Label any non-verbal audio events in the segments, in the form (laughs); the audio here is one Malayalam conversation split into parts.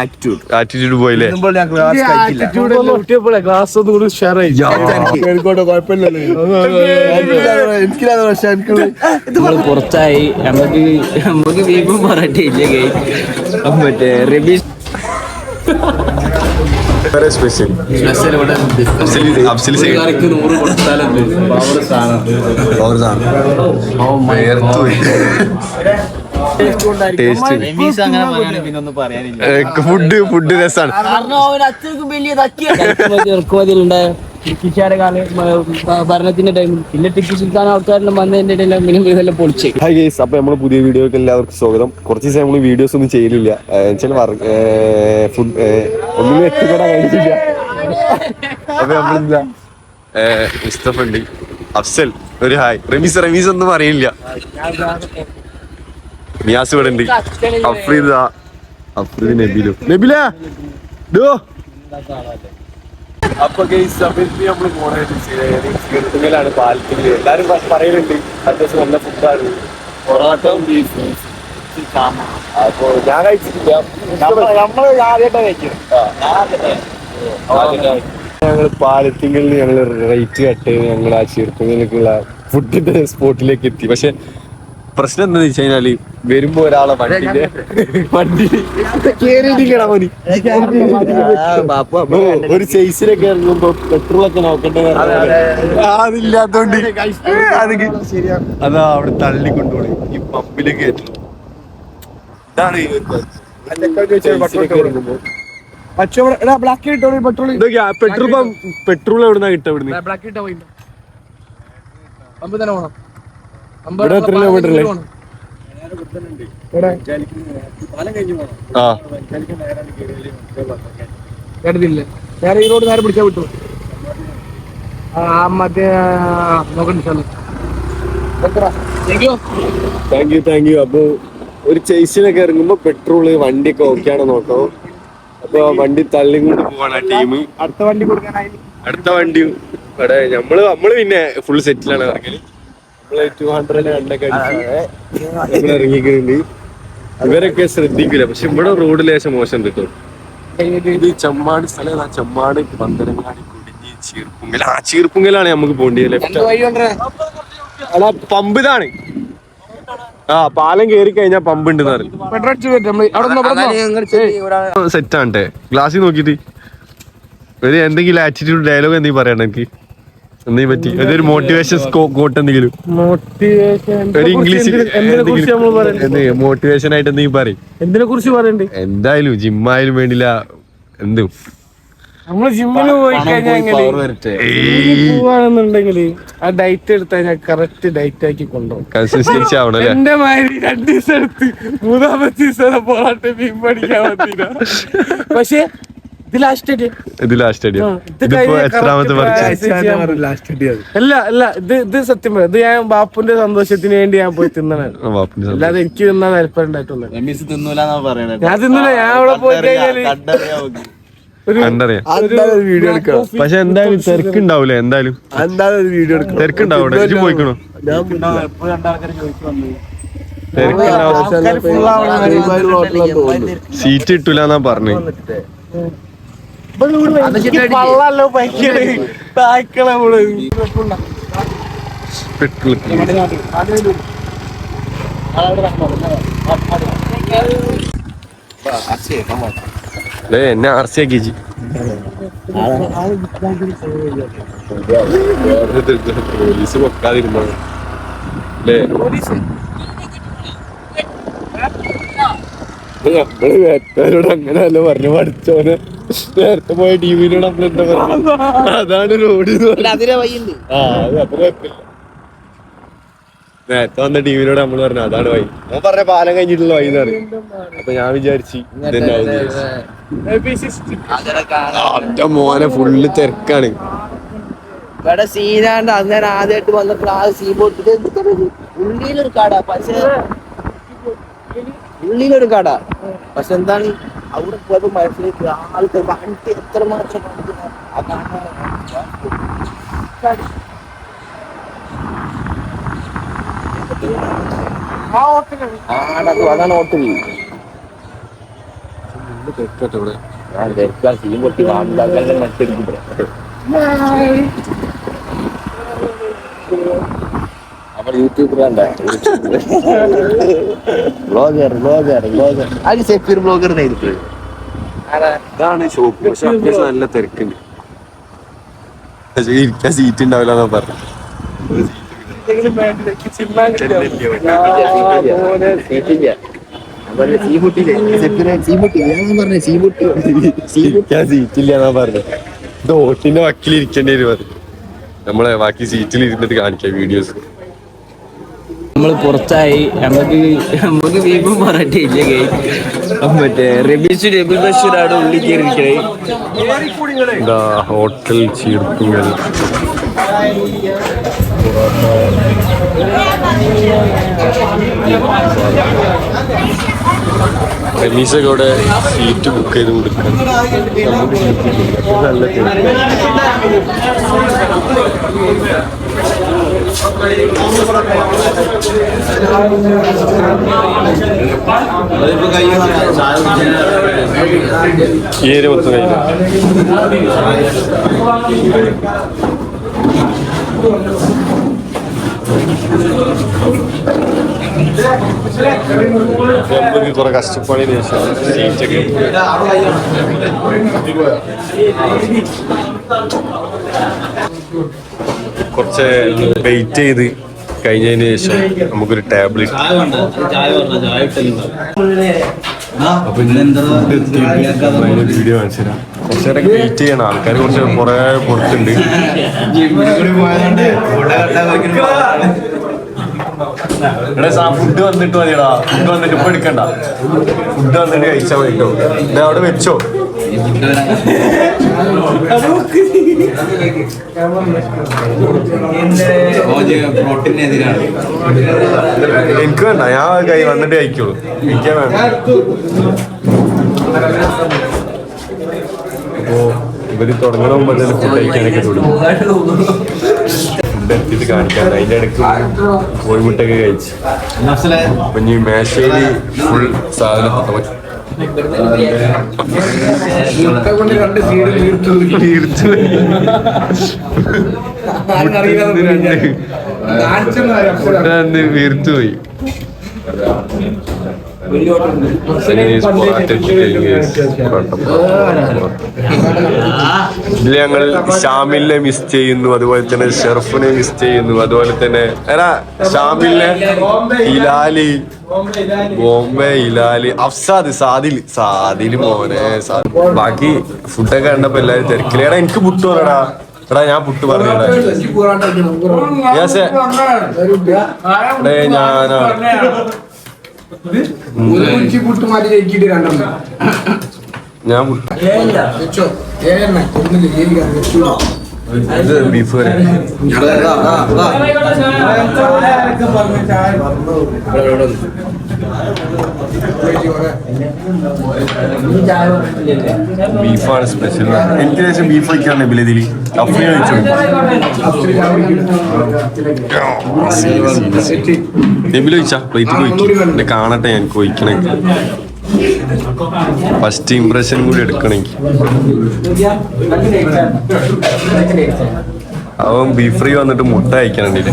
ആറ്റിറ്റ്യൂഡ് ആറ്റിറ്റ്യൂഡ് പോയില്ലേ? ഞാൻ ക്ലാസ് കഴിക്കില്ല. ഗ്ലാസ് ഒന്നും കൂടി ഷെയർ ആയി കേൾക്കോട്ടെ കുഴപ്പമില്ലല്ലോ. എനിക്കില്ലാതെ പക്ഷെ എനിക്ക് നമ്മൾ പുറത്തായി നമുക്ക് നമുക്ക് പറഞ്ഞിട്ടില്ല ഗൈ. മറ്റേ റബീഷ് സ്പെഷ്യൽ അഫ്സൽ നൂറ് കൊടുത്താലുണ്ട് പവർ ടേസ്റ്റ് റബീസ് അങ്ങനെ ഫുഡ് ഫുഡ് രസമാണ് കാരണം അവൻ അത്രക്കും വലിയ ഇറക്കുമതിയിലുണ്ടായ ബ്രിട്ടീഷുകാരെ കാലം ഭരണത്തിന്റെ ടൈമിൽ പിന്നെ ടിപ്പു സുൽത്താൻ ആൾക്കാരെല്ലാം വന്നതിന്റെ ഇടയിൽ മിനിമം ഇതെല്ലാം പൊളിച്ചു. ഹായ് ഗൈസ് അപ്പൊ നമ്മളെ പുതിയ വീഡിയോക്ക് എല്ലാവർക്കും സ്വാഗതം. കുറച്ച് ദിവസം നമ്മൾ വീഡിയോസ് ഒന്നും ചെയ്യലില്ല. ചില ഫുഡ് ഒന്നും എത്തിപ്പെടാൻ കഴിഞ്ഞില്ല. അപ്പൊ നമ്മളെന്താ മുസ്തഫ ഉണ്ട്. അഫ്സൽ ഒരു ഹായ് റമീസ് റമീസ് ഒന്നും അറിയില്ല. നിയാസ് ഇവിടെ ഉണ്ട്. അഫ്രീദ അഫ്രീദ് നബിലു. നബില ഡോ അപ്പൊ അപ്പൊ നമ്മൾ പോണാണ് എല്ലാരും പ- പറയലുണ്ട് അത്യാവശ്യം നല്ല ഫുഡാണ് പൊറോട്ടയും ബീഫും അപ്പൊ ഞാൻ കഴിച്ചിട്ടില്ല. നമ്മൾ ഞങ്ങൾ പാലത്തിങ്ങളിൽ ഞങ്ങൾ റേറ്റ് കട്ട് ഞങ്ങൾ ആ ചെറുപ്പങ്ങളിലേക്കുള്ള ഫുഡിന്റെ സ്പോട്ടിലേക്ക് എത്തി. പക്ഷെ പ്രശ്നം എന്താന്ന് വെച്ച് കഴിഞ്ഞാൽ വരുമ്പോ ഒരാളെ വണ്ടിന്റെ വണ്ടി ഒരു ചേസിലൊക്കെ ഇറങ്ങുമ്പോ പെട്രോളൊക്കെ നോക്കണ്ടേ അതില്ലാത്തോണ്ട്. അത് അതാ അവിടെ തള്ളിക്കൊണ്ടുപോണേ ഈ പമ്പിൽ കേട്ടു ഇതാണ് ഈ പെട്രോൾ പെട്രോൾ പെട്രോൾ എവിടുന്നാ? കിട്ടാ ഇവിടുന്ന്? ബ്ലാക്ക് തന്നെ വേണം ഇവിടെ എത്ര കിലോമീറ്റർ അല്ലേ ആ. കേട്ടതില്ല നേരെ ഈ റോഡ് നേരെ വിട്ടു. ആ മറ്റേ നോക്കണ്ട താങ്ക് യു താങ്ക് യു അപ്പൊ ഒരു ചേസിലൊക്കെ ഇറങ്ങുമ്പോ പെട്രോൾ വണ്ടിയൊക്കെ ഓക്കെയാണോ നോക്കണം അപ്പൊ വണ്ടി തള്ളിക്കൊണ്ട് പോവാണ് ആ ടീം. അടുത്ത വണ്ടി കൊടുക്കാനായി അടുത്ത വണ്ടി ഇവിടെ നമ്മൾ നമ്മൾ പിന്നെ ഫുൾ സെറ്റിലാണ് ഇറങ്ങൽ. ടു ഹൺഡ്രഡ് രണ്ടൊക്കെ അടിച്ച് ഇറങ്ങിക്കുന്നുണ്ട് ഇവരൊക്കെ ശ്രദ്ധിക്കില്ല. പക്ഷെ ഇവിടെ റോഡ് ലേശം മോശം കിട്ടും. ഇത് ചമ്മാട് സ്ഥലം ഏതാ? ചമ്മാട് പന്തരങ്ങാടി കുടിഞ്ഞി ചീർപ്പുങ്കൽ. ആ ചീർപ്പുങ്കലാണ് നമുക്ക് പോകേണ്ടത് ലെഫ്റ്റ് അടാ പമ്പ് ഇതാണ്. ആ പാലം കേറി കഴിഞ്ഞാൽ പമ്പ് ഉണ്ട് സെറ്റ് ആണ്ടെ ഗ്ലാസ്സിൽ നോക്കിട്ട് ഒരു എന്തെങ്കിലും ആറ്റിറ്റ്യൂഡ് ഡയലോഗ് എന്തെങ്കിലും പറയണ്ട എനിക്ക്? പറ്റി? അതൊരു മോട്ടിവേഷൻ കോട്ട് എന്തെങ്കിലും? മോട്ടിവേഷൻ ഒരു ഇംഗ്ലീഷ് ആയിട്ട് എന്തെങ്കിലും പറയും. എന്തിനെ കുറിച്ച് പറയണ്ടേ? എന്തായാലും ജിമ്മായാലും വേണ്ടില്ല. എന്തും? നമ്മൾ ജിമ്മിൽ പോയി കഴിഞ്ഞാൽ പോവാണെന്നുണ്ടെങ്കിൽ ആ ഡയറ്റ് എടുത്താൽ ഞാൻ കറക്റ്റ് ഡയറ്റ് ആക്കി കൊണ്ടുപോകും. എന്റെ മാതിരി രണ്ടു ദിവസം എടുത്ത് മൂന്നാമത്തെ ദിവസം പോളാട്ട് മീൻ പഠിക്കാൻ പറ്റില്ല പക്ഷെ ഇത് ലാസ്റ്റ് അടിയാ ഇതിപ്പോ എത്രാമത്തെ അല്ല അല്ല ഇത് ഇത് സത്യം പറയാം. ഇത് ഞാൻ ബാപ്പുന്റെ സന്തോഷത്തിന് വേണ്ടി ഞാൻ പോയി തിന്നണാണ് അല്ലാതെ എനിക്ക് തിന്നാൻ താല്പര്യം ഞാൻ തിന്നില്ല ഞാൻ അവിടെ പോയി കഴിഞ്ഞാൽ ഒരു കണ്ടറിയാം. ഒരു വീഡിയോ എടുക്കാം പക്ഷെ എന്തായാലും തിരക്കുണ്ടാവൂലേ എന്തായാലും? എന്തായാലും ഒരു വീഡിയോ എടുക്കാം തിരക്കുണ്ടാവും. പോയിക്കണോ സീറ്റ് കിട്ടൂലെന്നാ പറഞ്ഞു. പള്ളല്ലോ താക്കളെ എന്നെ ആർസി ആക്കി ജി പോലീസ് പൊക്കാതിരുന്നോ? അല്ലേ നമ്മൾ അങ്ങനെയല്ല പറഞ്ഞു പഠിച്ചോനെ നേരത്തെ പോയ ടീമിനോട് നമ്മൾ എന്താ പറയുക അതാണ് റോഡ് അതിലെ വയ്യുണ്ട് ആ അത് അപ്പൊ കുഴപ്പമില്ല. നേരത്തെ വന്ന ടീമിനോട് നമ്മൾ പറഞ്ഞു അതാണ് വഴി. ഞാൻ പറഞ്ഞ പാലം കഴിഞ്ഞിട്ടുള്ള വഴി എന്ന് പറയും അപ്പൊ ഞാൻ വിചാരിച്ചു ഇതന്നെ മോനെ ഫുള്ള് തിരക്കാണ്. ഇവിടെ സീനാണ്ട് അന്നേരം ആദ്യമായിട്ട് വന്നപ്പോൾ ആ സീ ബോട്ടിൽ ഉള്ളിലൊരു കട പക്ഷെ ഉള്ളിലൊരു കട. പക്ഷെ എന്താണ് അവിടെ പോയപ്പോ മനസ്സിലേക്ക് ആൾക്ക് വണ്ടി എത്ര മാത്രം അതാണ് ഞാൻ ധരിക്കാൻ സീൻ നമ്മൾ യൂട്യൂബറാണ്ട ബ്ലോഗർ ബ്ലോഗർ ബ്ലോഗർ അത് സെഫീർ ബ്ലോഗർ നേരിട്ട് ഇതാണ് ഷോപ്പ്. പക്ഷെ അത്യാവശ്യം നല്ല തിരക്കുണ്ട്. പക്ഷേ ഇരിക്കാൻ സീറ്റ് ഉണ്ടാവില്ല എന്നാ പറഞ്ഞു. ഇത് ഓട്ടിന്റെ വക്കിൽ ഇരിക്കേണ്ടി വരും നമ്മളെ ബാക്കി സീറ്റിൽ ഇരുന്നിട്ട് കാണിക്കാം വീഡിയോസ്. നമ്മൾ പുറത്തായി. നമുക്ക് നമുക്ക് വീപ്പും പറഞ്ഞിട്ടില്ല ഗൈ. മറ്റേ റബീസ് രബിൾ ബഷീറാണ് ഉള്ളിൽ കയറിയിരിക്കണേ. ഹോട്ടൽ ചീർപ്പുകൾ റമീസൊക്കെ സീറ്റ് ബുക്ക് ചെയ്ത് കൊടുക്കാൻ. നമുക്ക് സീറ്റ് കിട്ടില്ല. അപ്പോൾ നല്ല തിരക്ക്. ഈ ഏരിയ മൊത്തം കഴിഞ്ഞു നമുക്ക് കുറെ കഷ്ടപ്പാടിന് ശേഷം സീറ്റൊക്കെ കുറച്ച് വെയിറ്റ് ചെയ്ത് കഴിഞ്ഞതിന് ശേഷം നമുക്കൊരു ടാബ്ലറ്റ് അപ്പൊ വീഡിയോ കാണിച്ചു കുറച്ചേരം വെയിറ്റ് ചെയ്യണം. ആൾക്കാർ കുറച്ച് കുറെ പുറത്തുണ്ട് ഫുഡ് വന്നിട്ട് മതിയടാ. ഫുഡ് വന്നിട്ട് ഇപ്പൊ എടുക്കണ്ട. ഫുഡ് വന്നിട്ട് കഴിച്ചാൽ മതി ഇതാ അവിടെ വെച്ചോ. (laughs) എനിക്ക് വേണ്ട ഞാൻ കൈ വന്നിട്ട് അയക്കുള്ളൂ. എനിക്ക് അപ്പോ ഇവർ തുടങ്ങണ മുമ്പ് തന്നെ ഫുഡ് തുടങ്ങി. ഫുഡ് എത്തിയിട്ട് കാണിക്കാൻ അതിന്റെ ഇടയ്ക്ക് കോഴിമുട്ടൊക്കെ കഴിച്ചു. അപ്പൊ ഇനി മേശയിൽ ഫുൾ സാധനം തീർത്തു ഫുഡ് വീർത്തു പോയി ഇതിൽ ഞങ്ങൾ ഷാമിലിനെ മിസ് ചെയ്യുന്നു അതുപോലെ തന്നെ ഷെർഫിനെ മിസ് ചെയ്യുന്നു അതുപോലെ തന്നെ എടാ ഷാമിലിനെ ഇലാലി ബോംബെ ഇലാലി അഫ്സാദ് സാദിൽ സാദിൽ മോനെ ബാക്കി ഫുഡൊക്കെ കണ്ടപ്പോ എല്ലാരും തിരക്കില്ല എടാ എനിക്ക് പുട്ട് പറയടാ. എടാ ഞാൻ പുട്ട് പറഞ്ഞടാ യാസേ കുഞ്ചി പുട്ട് മാറ്റി ജയിക്കിട്ട് രണ്ടെണ്ണം. ഞാൻ ഇത് ബീഫ് കറി ബീഫാണ് സ്പെഷ്യൽ എനിക്ക് ശേഷം ബീഫ് വയ്ക്കാണ് ബിലതിൽ അഫ്രീ വെച്ചു എബിൽ വെച്ചാ പ്ലേറ്റ് വയ്ക്കും എന്നെ കാണട്ടെ ഞാൻ വയ്ക്കണമെങ്കിൽ ഫസ്റ്റ് ഇംപ്രഷൻ കൂടി എടുക്കണമെങ്കിൽ അവൻ ബീഫ് ഫ്രീ വന്നിട്ട് മുട്ട അയക്കണണ്ടില്ലേ?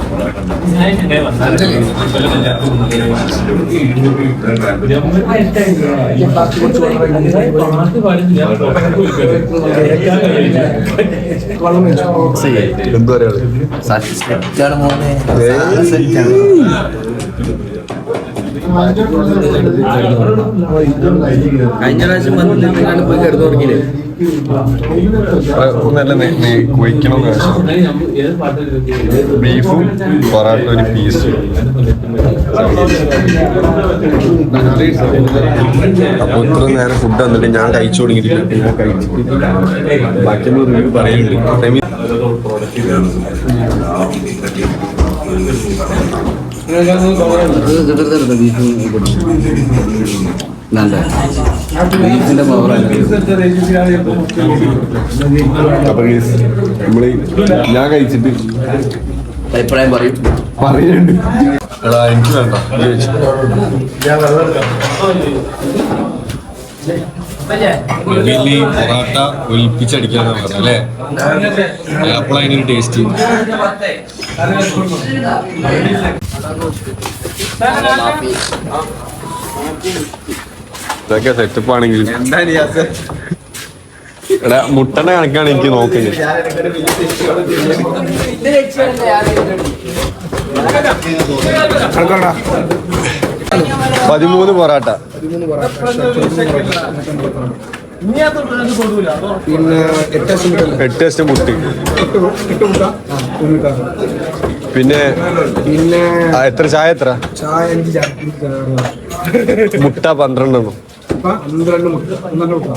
എന്തോ സെറ്റാണ് മോനെ കഴിഞ്ഞ പ്രാവശ്യം വന്നിട്ട് പോയി കിടന്നു തുടങ്ങിയില്ലേ നല്ല കുഴിക്കണം ബീഫും പൊറാട്ട ഒരു പീസും അപ്പൊ ഇത്ര നേരം ഫുഡ് വന്നിട്ട് ഞാൻ കഴിച്ചു തുടങ്ങിയിട്ടില്ല. ഞാൻ കഴിച്ചു. ബാക്കിയുള്ള റിവ്യൂ പറയുന്നുണ്ട്. നല്ല ബീഫിന്റെ അപ്പൊ നമ്മൾ ഞാൻ കഴിച്ചിട്ട് അഭിപ്രായം പറയും പറയുന്നുണ്ട് എടാ എനിക്ക് വേണ്ട ഇഡലി പൊറാട്ട ഒലിപ്പിച്ചടിക്കാന്ന് പറഞ്ഞു അല്ലേ? അപ്പോൾ അതിനൊരു ടേസ്റ്റ് ഇതൊക്കെ സെറ്റപ്പ് ആണെങ്കിൽ. എടാ മുട്ടന്റെ കണക്കാണ് എനിക്ക് നോക്കുന്നത് പതിമൂന്ന് പൊറാട്ട. പിന്നെ എട്ട് മുട്ട് പിന്നെ പിന്നെ എത്ര? ചായ എത്ര? മുട്ട പന്ത്രണ്ടെണ്ണം പന്ത്രണ്ട് മുട്ട. പന്ത്രണ്ട് മുട്ട.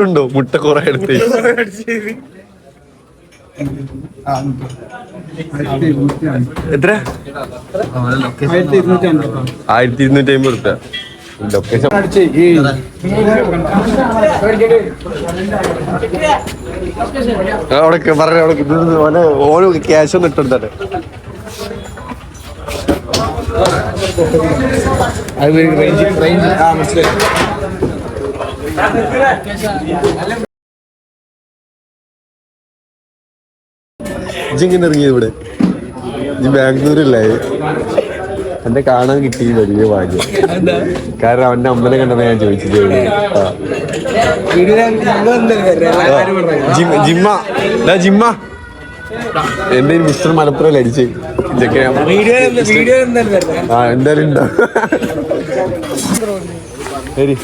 ഉണ്ടോ മുട്ട കുറെ എടുത്ത്. എത്ര? ആയിരത്തി ഇരുന്നൂറ്റി അമ്പത് റുപ്യ ലൊക്കേഷൻ അവിടെ പറഞ്ഞ അവിടെ ഓനെ ഓരോ ക്യാഷ് ഒന്നും ഇട്ടെടുത്തേ അത് റേഞ്ച് റേഞ്ച് ആ മനസ്സിലായി. ഇജിങ്ങനെ ഇറങ്ങിയത് ഇവിടെ. ഈ ബാംഗ്ലൂരില്ലേ? എന്നെ കാണാൻ കിട്ടി വലിയ ഭാഗ്യം. കാരണം അവന്റെ അമ്മനെ കണ്ടപ്പോ ഞാൻ ചോദിച്ചത് ജിമ്മ. ജിമ്മ. എന്റെ മിസ്റ്റർ മലപ്പുറം അടിച്ച്? ഇതൊക്കെ ആ എന്തായാലും ഉണ്ടോ ശരി.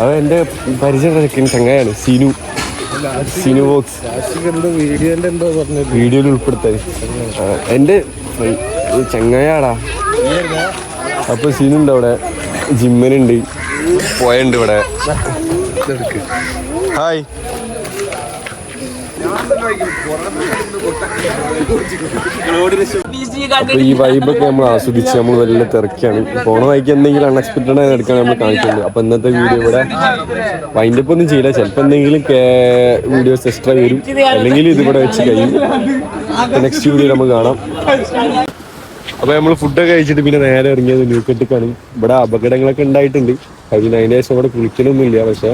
അവൻ എന്റെ പരിചയം ചങ്ങായാണ് സിനു. സിനു ബോക്സ് എന്തോ വീഡിയോന്റെ എന്തോ പറഞ്ഞത്. വീഡിയോയിൽ ഉൾപ്പെടുത്താൻ. എന്റെ ചങ്ങായാടാ അപ്പൊ സീനുണ്ട് അവിടെ. ജിമ്മനുണ്ട്. പോയുണ്ട് ഇവിടെ. ഹായ്. അപ്പൊ ഈ വൈബൊക്കെ നമ്മൾ ആസ്വദിച്ച് നമ്മൾ വലിയ തിരക്കാണ്. പോണ വഴിക്ക് എന്തെങ്കിലും അൺഎക്സ്പെക്റ്റഡ് ആയി എടുക്കാൻ നമ്മൾ കാണിക്കുന്നത്. അപ്പൊ ഇന്നത്തെ വീഡിയോ ഇവിടെ വൈൻഡപ്പ് ഒന്നും ചെയ്യില്ല. ചിലപ്പോ എന്തെങ്കിലും വീഡിയോസ് എക്സ്ട്രാ വരും. അല്ലെങ്കിൽ ഇതിവിടെ വെച്ച് കഴിയും. നെക്സ്റ്റ് വീഡിയോ നമുക്ക് കാണാം. അപ്പൊ നമ്മൾ ഫുഡൊക്കെ കഴിച്ചിട്ട് പിന്നെ നേരെ ഇറങ്ങിയത് ന്യൂക്കെട്ടിക്കാണ് ഇവിടെ അപകടങ്ങളൊക്കെ ഉണ്ടായിട്ടുണ്ട്. കഴിഞ്ഞ അതിന് ശേഷം ഇവിടെ കുളിക്കലൊന്നുമില്ല. പക്ഷെ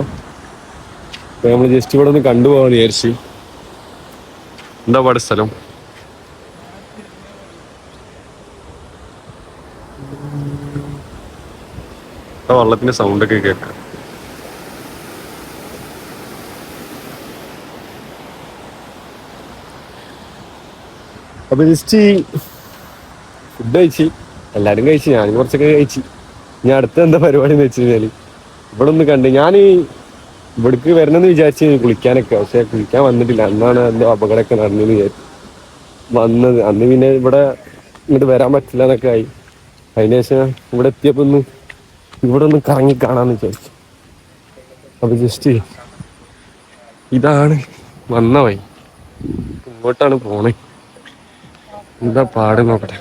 അപ്പൊ നമ്മൾ ജസ്റ്റ് ഇവിടെ ഒന്ന് കണ്ടുപോകാൻ വിചാരിച്ചു. എന്താ പാട് സ്ഥലം? ആ വെള്ളത്തിന്റെ സൗണ്ട് ഒക്കെ കേൾക്കാം അപ്പൊ ജസ്റ്റ് ഫുഡ് കഴിച്ച് എല്ലാരും കഴിച്ച് ഞാനും കുറച്ചൊക്കെ കഴിച്ച്. ഞാൻ അടുത്ത എന്താ പരിപാടി എന്ന് വെച്ച് ഇവിടെ ഒന്ന് കണ്ട് ഞാൻ ഇവിടേക്ക് വരണമെന്ന് വിചാരിച്ചു കുളിക്കാനൊക്കെ പക്ഷെ കുളിക്കാൻ വന്നിട്ടില്ല. അന്നാണ് എന്തോ അപകടമൊക്കെ നടന്നെന്ന് വിചാരിച്ചു വന്നത്. അന്ന് പിന്നെ ഇവിടെ ഇങ്ങോട്ട് വരാൻ പറ്റില്ല എന്നൊക്കെ ആയി. അതിന് ശേഷം ഇവിടെ എത്തിയപ്പോ ഒന്ന് ഇവിടെ ഒന്ന് കറങ്ങി കാണാന്ന് വിചാരിച്ചു. അപ്പൊ ജസ്റ്റ് ഇതാണ് വന്ന വഴി. ഇങ്ങോട്ടാണ് പോണേ. എന്താ പാട് നോക്കട്ടെ.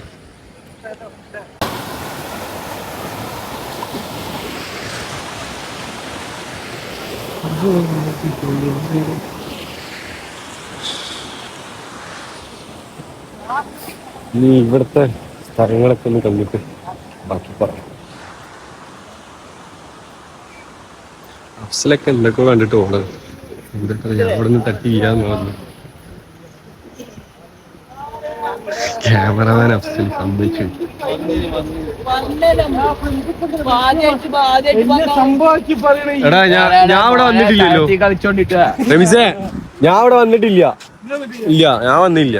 നീ ഇവിടുത്തെ സ്ഥലങ്ങളൊക്കെ ഒന്ന് കണ്ടിട്ട് ബാക്കി പറയാം അഫ്സലൊക്കെ എന്തൊക്കെ കണ്ടിട്ട് പോണത്? എന്തൊക്കെ അവിടെ നിന്ന് തട്ടി ചെയ്യാന്ന് പറഞ്ഞു. ക്യാമറമാൻ അഫ്സൽ സംഭവിച്ചു. എടാ ഞാൻ ഞാൻ ഇവിടെ വന്നിട്ടില്ലല്ലോ. റമിസേ ഞാൻ ഇവിടെ വന്നിട്ടില്ല. ഇല്ല ഞാൻ വന്നില്ല.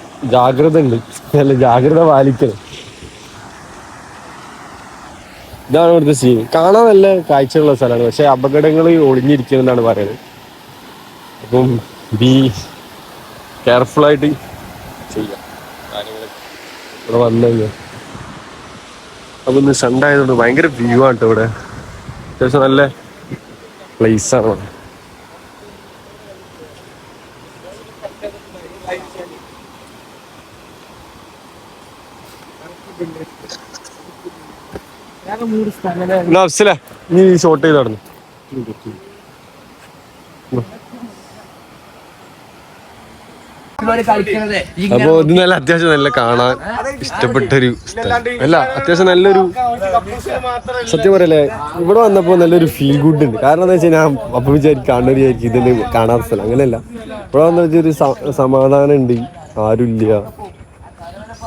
ഉണ്ട് അല്ല ജാഗ്രത പാലിക്കണം ഇതാണ് ഇവിടുത്തെ സീൻ കാണാൻ നല്ല കാഴ്ചയുള്ള സ്ഥലമാണ്. പക്ഷെ അപകടങ്ങൾ ഒളിഞ്ഞിരിക്കുന്നതാണ് പറയുന്നത്. അപ്പം ബി കെയർഫുൾ ആയിട്ട് ചെയ്യാം. കാര്യങ്ങളൊക്കെ വന്നു കഴിഞ്ഞാൽ ഇന്ന് സൺഡേ ഭയങ്കര വ്യൂ ആണ് കേട്ടോ ഇവിടെ. അത്യാവശ്യം നല്ല പ്ലേസ് ആണ് ഇവിടെ. എന്നാ അഫ്സലേ, നീ ഷോട്ട് ചെയ്ത് നടന്നു. അപ്പൊ ഇത് നല്ല അത്യാവശ്യം നല്ല കാണാൻ ഇഷ്ടപ്പെട്ടൊരു സ്ഥലം. അല്ല അത്യാവശ്യം നല്ലൊരു സത്യം പറയല്ലേ ഇവിടെ വന്നപ്പോ നല്ലൊരു ഫീൽ ഗുഡ് ഉണ്ട്. കാരണം എന്താ വെച്ചാൽ ഞാൻ അപ്പൊ വിചാരിക്കും കാണുന്നവർ വിചാരിക്കും ഇതിന് കാണാത്ത സ്ഥലം. അങ്ങനെയല്ല. ഇവിടെ വന്ന ഒരു സമാധാനം ഉണ്ട്. ആരുമില്ല.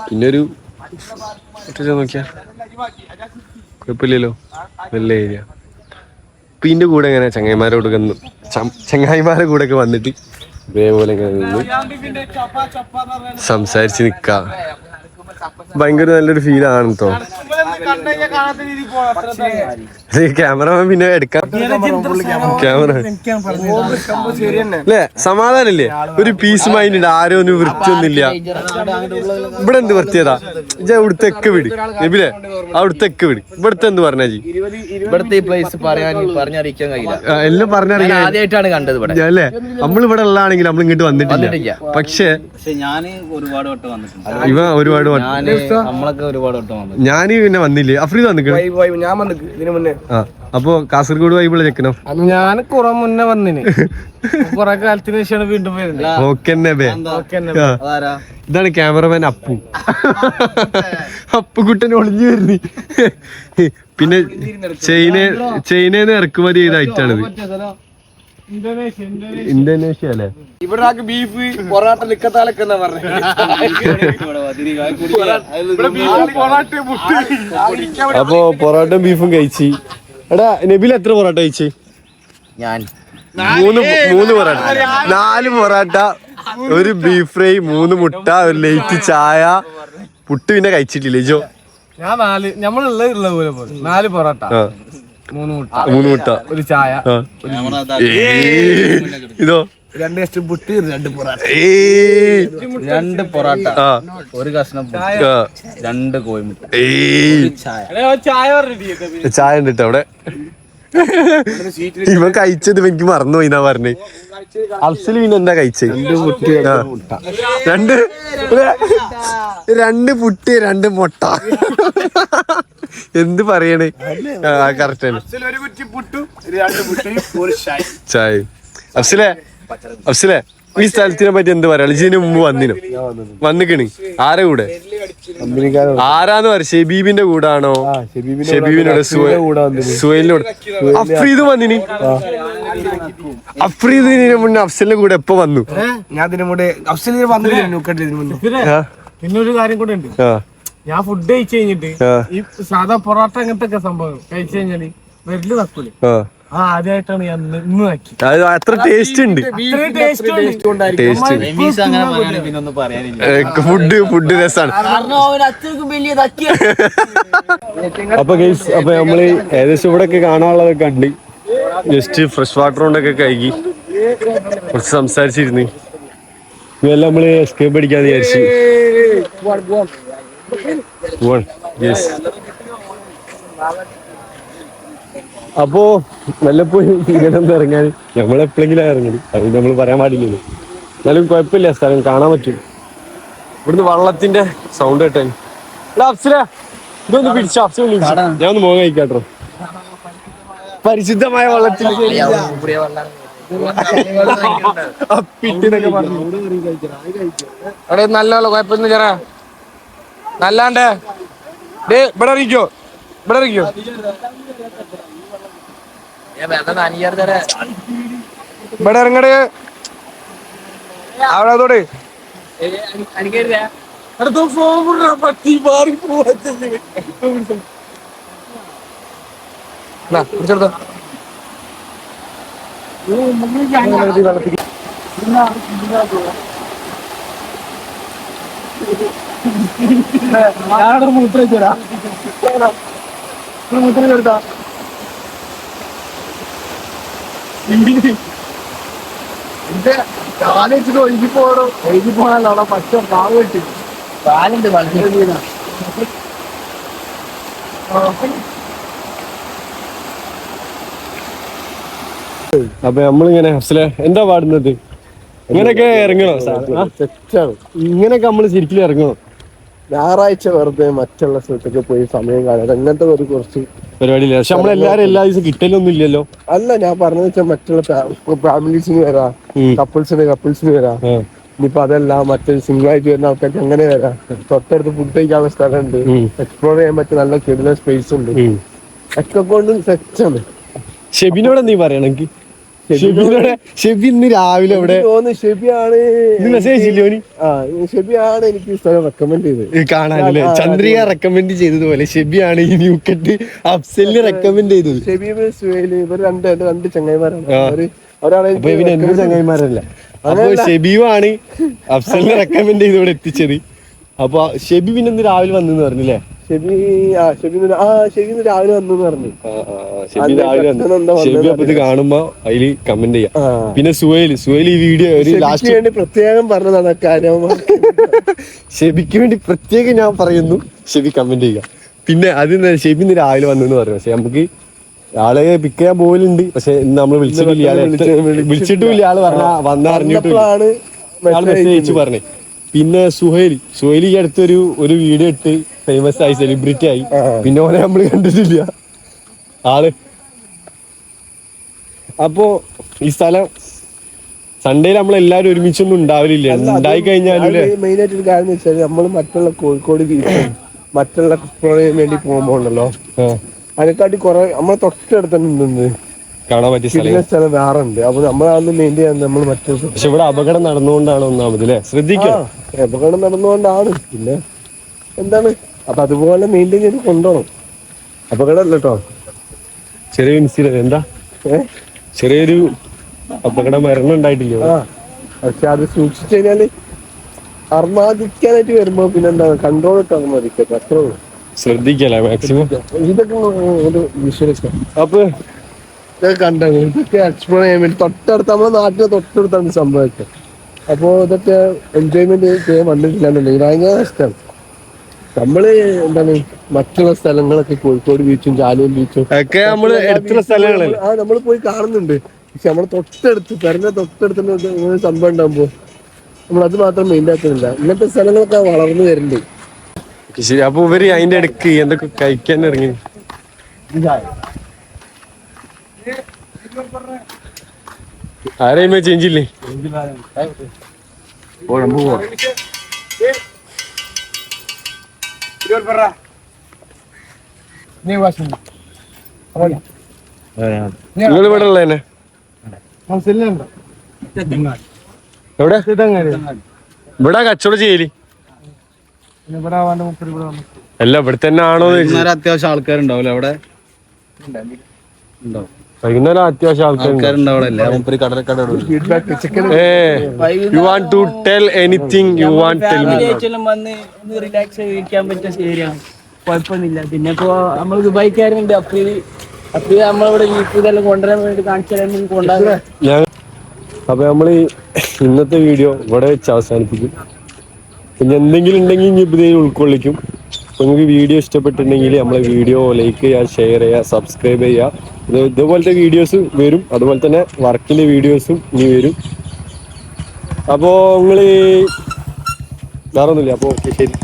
പിന്നെ ഒരു ഒറ്റ നോക്കിയാ. കുഴപ്പമില്ലല്ലോ. നല്ല ഏരിയ ഇപ്പൊ ഇതിന്റെ കൂടെ ഇങ്ങനെ ചങ്ങായിമാരോട് കൂടെ ചം- ചങ്ങായിമാരുടെ കൂടെ ഒക്കെ വന്നിട്ട് ഇതേപോലെ ഇങ്ങനെ നിന്ന് സംസാരിച്ച് നിക്ക. ഭയങ്കര നല്ലൊരു ഫീലാണ് കേട്ടോ ക്യാമറമാൻ പിന്നെ എടുക്കാം ക്യാമറ അല്ലേ? സമാധാനല്ലേ ഒരു പീസ് മൈൻഡ് ഉണ്ട്. ആരും ഒന്നും വൃത്തിയൊന്നുമില്ല. ഇവിടെ എന്ത് വൃത്തിയതാ? ജാ അവിടുത്തെ ഒക്കെ വിട്. നബിലെ അവിടുത്തെ ഒക്കെ വിട്. ഇവിടുത്തെ എന്ത് പറഞ്ഞാ ജി? ഇവിടുത്തെ പ്ലേസ് പറയാൻ പറഞ്ഞറിയിക്കാൻ കഴിയില്ല. എല്ലാം പറഞ്ഞറിയാം ആദ്യമായിട്ടാണ് കണ്ടത് ഇവിടെ. അല്ലേ? നമ്മൾ ഇവിടെ ഉള്ളതാണെങ്കിൽ നമ്മൾ ഇങ്ങോട്ട് വന്നിട്ടില്ല. പക്ഷേ ഞാൻ ഒരുപാട് വട്ടം വന്നിട്ടുണ്ട്. ഇവ ഒരുപാട് വട്ടം- ഞാൻ നമ്മളൊക്കെ ഒരുപാട് വട്ടം വന്നു ഞാൻ പിന്നെ വന്നില്ലേ? അഫ്രീദ് വന്നിട്ട് ഞാൻ വന്നിട്ട് ഇതിനു മുന്നേ അപ്പൊ കാസർഗോഡ് വൈബിൾ ചെക്കനോ ഞാൻ കുറെ മുന്നേ വന്നിന്. കുറെ കാലത്തിന് ശേഷമാണ് വീണ്ടും വരുന്നത്. ഇതാണ് ക്യാമറമാൻ അപ്പു. അപ്പുകുട്ടൻ ഒളിഞ്ഞു വരുന്നു. പിന്നെ ചൈന ചൈനയിൽ നിന്ന് ഇറക്കുമതി ചെയ്ത ഐറ്റാണിത് ഇന്തോനേഷ്യ അല്ലേ? ഇവിടെ ബീഫ് പൊറാട്ട ലിക്കത്താലൊക്കെ എന്നാ പറഞ്ഞത് ഇവിടെ ബീഫ് പൊറാട്ട മുട്ട്. അപ്പൊ പൊറാട്ടും ബീഫും കഴിച്ചു. എടാ നബിൽ എത്ര പൊറാട്ട കഴിച്ചു? ഞാൻ. മൂന്ന് മൂന്ന് പൊറാട്ട. നാല് പൊറാട്ട ഒരു ബീഫ് ഫ്രൈ മൂന്ന് മുട്ട ഒരു ലൈറ്റ് ചായ. പുട്ട് പിന്നെ കഴിച്ചിട്ടില്ലേ ജോ? ഞാൻ നാല് നമ്മളുള്ള ഉള്ള പോലെ പോലെ. നാല് പൊറോട്ട. മൂന്ന് മുട്ട. ഒരു ചായ. ഇതോ? രണ്ട് കഷ്ണം പുട്ടി രണ്ട് പൊറോട്ട. രണ്ട് പൊറാട്ട ഒരു കഷ്ണം പുട്ട്, രണ്ട് കോഴിമുട്ട. ചായ. ചായ ഉണ്ട് അവിടെ. ഇവൻ കഴിച്ചത് എനിക്ക് മറന്നുപോയി എന്നാ പറഞ്ഞേ. അഫ്സൽ പിന്നെ എന്താ കഴിച്ചത്. രണ്ട് രണ്ട് പുട്ടി രണ്ട് മുട്ട. എന്ത് പറയണേ? ആ കറക്റ്റ് ആണ്. ഒരു കുറ്റി പുട്ടും രണ്ട് മുട്ടയും ഒരു ചായ ചായ അഫ്സലെ അഫ്സലെ. ഈ സ്ഥലത്തിനെ പറ്റി എന്ത് പറയാ? ഇതിന് മുമ്പ് വന്നിനും. വന്നിക്കണ്. ആരെ കൂടെ? ആരാന്ന് പറ ഷെബീബിന്റെ കൂടാണോ? ഷെബീബിനോട് സുഹൈലിനോട്. അഫ്രീദ് വന്നിന്. അഫ്രീദ് ഇതിന് മുന്നേ അഫ്സലിന്റെ കൂടെ എപ്പോ വന്നു? ഞാൻ പിന്നെ ഒരു കാര്യം കൂടെ ഉണ്ട്. ഞാൻ ഫുഡ് കഴിച്ചു കഴിഞ്ഞിട്ട് ഈ സാധാ പൊറോട്ട അങ്ങനത്തെ ഒക്കെ സംഭവം കഴിച്ചു കഴിഞ്ഞാൽ വരൽ തക്കൂലേ. ആദ്യമായിട്ടാണ് ഞാൻ ഇന്ന് ഇന്ന് നക്കി അത് അത്ര ടേസ്റ്റ് ഉണ്ട് അത്രയും ടേസ്റ്റ് ടേസ്റ്റ് അങ്ങനെ പറയാൻ പിന്നെ ഒന്നും പറയാനില്ല ഫുഡ് ഫുഡ് രസാണ് അപ്പൊ ഗൈസ് അപ്പൊ നമ്മൾ ഏകദേശം ഇവിടെ ഒക്കെ കാണാനുള്ളതൊക്കെ കണ്ടി ജസ്റ്റ് ഫ്രഷ് വാട്ടർ കൊണ്ടൊക്കെ കഴുകി കുറച്ച് സംസാരിച്ചിരുന്നു ഇതെല്ലാം നമ്മൾ എസ്കേപ്പ് അടിക്കാന്ന് വിചാരിച്ചു പോവാണ്. അപ്പോ വല്ലപ്പോഴും ഇങ്ങനെ നമ്മൾ ഇറങ്ങാൻ നമ്മളെപ്പോഴെങ്കിലും ഇറങ്ങി. അത് നമ്മൾ പറയാൻ പാടില്ലല്ലോ എന്നാലും കുഴപ്പമില്ല സ്ഥലം കാണാൻ പറ്റും. ഇവിടുന്ന് വള്ളത്തിന്റെ സൗണ്ട് കേട്ടെ അപ്സര ഇതൊന്ന് പിടിച്ച അപ്സര വിളിച്ചു ഞാൻ ഒന്ന് മോങ്ങ കഴിക്കാട്ടോ പരിശുദ്ധമായ വള്ളത്തിൽ അവിടെ നല്ല വെള്ളം കുഴപ്പമൊന്നും ചേരാ നല്ലാണ്ട്. ഡേ ഇവിടെ അറിയിക്കോ ഇവിടെ ഇറങ്ങിക്കോ. ഇവിടെ ഇറങ്ങടേ. അവിടെ അതോടെ. പിടിച്ചെടുത്തോ ഞാനവിടെ മൂത്രം വെച്ചോടാ മൂത്രം എടുത്താ കാലേജിൽ ഒഴുകി പോകണം ഒഴുകി പോകാനല്ല അവിടെ പച്ച പാവ് കിട്ടി കാലുണ്ട് വളരെ അപ്പൊ നമ്മളിങ്ങനെ ഹഫ്സലെ എന്താ പാടുന്നത്? ഇങ്ങനെയൊക്കെ ഇറങ്ങണോ ഇങ്ങനൊക്കെ നമ്മൾ ശരിക്കും ഇറങ്ങണോ? ഞായറാഴ്ച വെറുതെ മറ്റുള്ള സ്ഥലത്തൊക്കെ പോയി സമയം കാണാൻ അങ്ങനത്തെ ഒരു കുറച്ച് പരിപാടിയില്ല. പക്ഷെ നമ്മളെല്ലാരും എല്ലാ ദിവസം കിട്ടലൊന്നും ഇല്ലല്ലോ. അല്ല ഞാൻ പറഞ്ഞത് വെച്ചാൽ മറ്റുള്ള ഫാമിലീസിന് വരാ. കപ്പിൾസിന് കപ്പിൾസിന് വരാ. ഇനിയിപ്പൊ അതല്ല മറ്റൊരു സിംഗിൾ ആയിട്ട് വരുന്ന ആൾക്കാർക്ക് അങ്ങനെ വരാം. തൊട്ടടുത്ത് ഫുഡ് കഴിക്കാനുള്ള സ്ഥലമുണ്ട്. എക്സ്പ്ലോർ ചെയ്യാൻ പറ്റിയ നല്ല കിടന്ന സ്പേസ് ഉണ്ട്. ഒക്കെ കൊണ്ടും സെറ്റാണ് ഷെബിനോട് നീ പറയണെങ്കിൽ ഷെബിനോട് ഷെബി ഇന്ന് രാവിലെ തോന്നുന്നു ഷെബിയാണ് മെസ്സേജ് ആ ഷെബിയാണ് എനിക്ക് സ്ഥലം റെക്കമെൻഡ് ചെയ്തത്. കാണാനല്ലേ? ചന്ദ്രിക റെക്കമെൻഡ് ചെയ്തതുപോലെ ഷെബിയാണ് ഈ ന്യൂക്കറ്റ് അഫ്സലിന് റെക്കമെൻഡ് ചെയ്തത്. ഷെബി സുഹേൽ ഇവർ രണ്ട് രണ്ട് ചങ്ങായിമാരാണ്. ആ. അവർ ഒരാളെ അപ്പൊ ഇവന് എന്ത് ചങ്ങായിമാരല്ല? അപ്പൊ ഷെബിയുമാണ് അഫ്സലിനെ റെക്കമെൻഡ് ചെയ്ത് ഇവിടെ എത്തിച്ചത്. അപ്പൊ ഷെബി പിന്നെ ഇന്ന് രാവിലെ വന്നെന്ന് പറഞ്ഞില്ലേ? ഷെബി ആ ഷെബി ഇന്ന് ആ ഷെബി ഇന്ന് രാവിലെ വന്നു പറഞ്ഞു. ഷെബി അല്ല, രാവിലെ പെട്ടെന്ന് എന്താ വന്നു ഷെബി വന്നതെന്ന് അപ്പൊ ഇത് കാണുമ്പോ അതിൽ കമന്റ് ചെയ്യാം. പിന്നെ സുഹേൽ സുഹേൽ ഈ വീഡിയോ ഒരു ലാസ്റ്റ് വേണ്ടി പ്രത്യേകം പറഞ്ഞതാണ് കാര്യം. ഷെബിക്ക് വേണ്ടി പ്രത്യേകം ഞാൻ പറയുന്നു. ഷെബി കമന്റ് ചെയ്യുക. പിന്നെ അത് ഷെബി ഇന്ന് രാവിലെ വന്നെന്ന് പറഞ്ഞു. പക്ഷെ നമുക്ക് ആളെ പിക്ക് ചെയ്യാൻ പോലുണ്ട് പക്ഷെ ഇന്ന് നമ്മൾ വിളിച്ചിട്ടില്ല. വിളിച്ചിട്ടും ഇല്ല. വിളിച്ചിട്ടുമില്ല ആൾ പറഞ്ഞ വന്ന ആൾ മെസ്സേജ് അയച്ചു പറഞ്ഞേ. പിന്നെ സുഹൈൽ സുഹൈൽ ഈ അടുത്തൊരു ഒരു വീഡിയോ ഇട്ട് ഫേമസ് ആയി സെലിബ്രിറ്റി ആയി. പിന്നെ ഓനെ നമ്മൾ കണ്ടിട്ടില്ല. ആൾ. അപ്പോ ഈ സ്ഥലം സൺഡേയിൽ നമ്മൾ എല്ലാരും ഒരുമിച്ചൊന്നും ഉണ്ടാവില്ല ഉണ്ടായി കഴിഞ്ഞാലും മെയിൻ ആയിട്ട് ഒരു കാര്യം വെച്ചാൽ നമ്മൾ മറ്റുള്ള കോഴിക്കോട് മറ്റുള്ള വേണ്ടി പോകുമ്പോണ്ടല്ലോ. അതിനെക്കാട്ടി കുറെ നമ്മളെ തൊട്ടടുത്ത് തന്നെ ഉണ്ട് കാണാൻ പറ്റിയ സ്ഥലം സ്ഥലം വേറെ ഉണ്ട് അപ്പൊ നമ്മളതൊന്ന് മെയിൻ ചെയ്യാൻ നമ്മൾ മറ്റേ പക്ഷെ ഇവിടെ അപകടം നടന്നുകൊണ്ടാണ് ഒന്നാമത് അല്ലെ അപകടം നടന്നുകൊണ്ടാണ്. പിന്നെ എന്താണ്? അപ്പൊ അതുപോലെ മെയിന്റെയിൻ ചെയ്ത് കൊണ്ടുപോകണം അപകടം അല്ല കേട്ടോ ചെറിയ ഇൻസിഡന്റ് എന്താ? ചെറിയൊരു അപകട മരണം ഉണ്ടായിട്ടില്ല പക്ഷെ അത് സൂക്ഷിച്ചു കഴിഞ്ഞാൽ അർമാദിക്കാനായിട്ട് വരുമ്പോ പിന്നെ എന്താ കൺട്രോൾ ഇട്ട് അർമാദിക്കുക അത്രേ ഉള്ളൂ. ശ്രദ്ധിക്കല്ലേ മാക്സിമം ഇതൊക്കെ ഒരു അപ്പൊ ഇതൊക്കെ കണ്ടത്. ഇതൊക്കെ എക്സ്പ്ലോർ ചെയ്യാൻ വേണ്ടി തൊട്ടടുത്ത് നമ്മുടെ നാട്ടിലെ തൊട്ടടുത്താണ് സംഭവമൊക്കെ. അപ്പോ ഇതൊക്കെ എൻജോയ്മെന്റ് ചെയ്യാൻ വന്നിട്ടില്ലാന്നുണ്ടെങ്കിൽ ഭയങ്കര ഇഷ്ടമാണ് നമ്മൾ എന്താണ് മറ്റുള്ള സ്ഥലങ്ങളൊക്കെ കോഴിക്കോട് ബീച്ചും ചാലിയം ബീച്ചും ഒക്കെ നമ്മൾ എടുത്തുള്ള സ്ഥലങ്ങളല്ലേ ആ നമ്മൾ പോയി കാണുന്നുണ്ട്. പക്ഷെ നമ്മളെ തൊട്ടടുത്ത് പെരന്റെ തൊട്ടടുത്ത് സംഭവം ഉണ്ടാകുമ്പോ നമ്മൾ അത് മാത്രം മെയിൻ ആക്കുന്നില്ല. ഇങ്ങനത്തെ സ്ഥലങ്ങളൊക്കെ വളർന്നു വരുന്നുണ്ട്. ശരി അപ്പൊ ഇവർ അതിന്റെ ഇടയ്ക്ക് എന്തൊക്കെ കഴിക്കാൻ ഇറങ്ങി? ആരെയും ചേഞ്ച് ഇല്ലേ നിങ്ങൾ ഇവിടെ എവിടെ? കച്ചവടം ചെയ്യൽ. ഇവിടെ വന്നു. അല്ല ഇവിടെ തന്നെ ആണോ അത്യാവശ്യം ആൾക്കാരുണ്ടാവില്ല അവിടെ? ഉണ്ടാവും വൈകുന്നേരം അത്യാവശ്യം you want to tell anything you want tell me relax പറ്റിയ കുഴപ്പമൊന്നുമില്ല. പിന്നെ ഇപ്പോ നമ്മൾ ദുബായിക്കാരുണ്ട്. അപ്പൊ അപ്പൊ നമ്മളിവിടെ വീട്ടിലെല്ലാം കൊണ്ടുവരാൻ വേണ്ടി കാണിച്ചാലും തരാൻ കൊണ്ടുവരാൻ അപ്പൊ നമ്മൾ ഇന്നത്തെ വീഡിയോ ഇവിടെ വെച്ച് അവസാനിപ്പിക്കും. പിന്നെ എന്തെങ്കിലും ഉണ്ടെങ്കിൽ ഇനി ഇപ്പൊ ഇതിൽ ഉൾക്കൊള്ളിക്കും. നിങ്ങൾക്ക് വീഡിയോ ഇഷ്ടപ്പെട്ടിട്ടുണ്ടെങ്കിൽ നമ്മളെ വീഡിയോ ലൈക്ക് ചെയ്യുക ഷെയർ ചെയ്യുക സബ്സ്ക്രൈബ് ചെയ്യുക. ഇത് ഇതുപോലത്തെ വീഡിയോസ് വരും. അതുപോലെ തന്നെ വർക്കിന്റെ വീഡിയോസും ഇനി വരും. അപ്പോ നിങ്ങൾ വേറെ ഒന്നുമില്ല അപ്പൊ ഓക്കെ ശരി.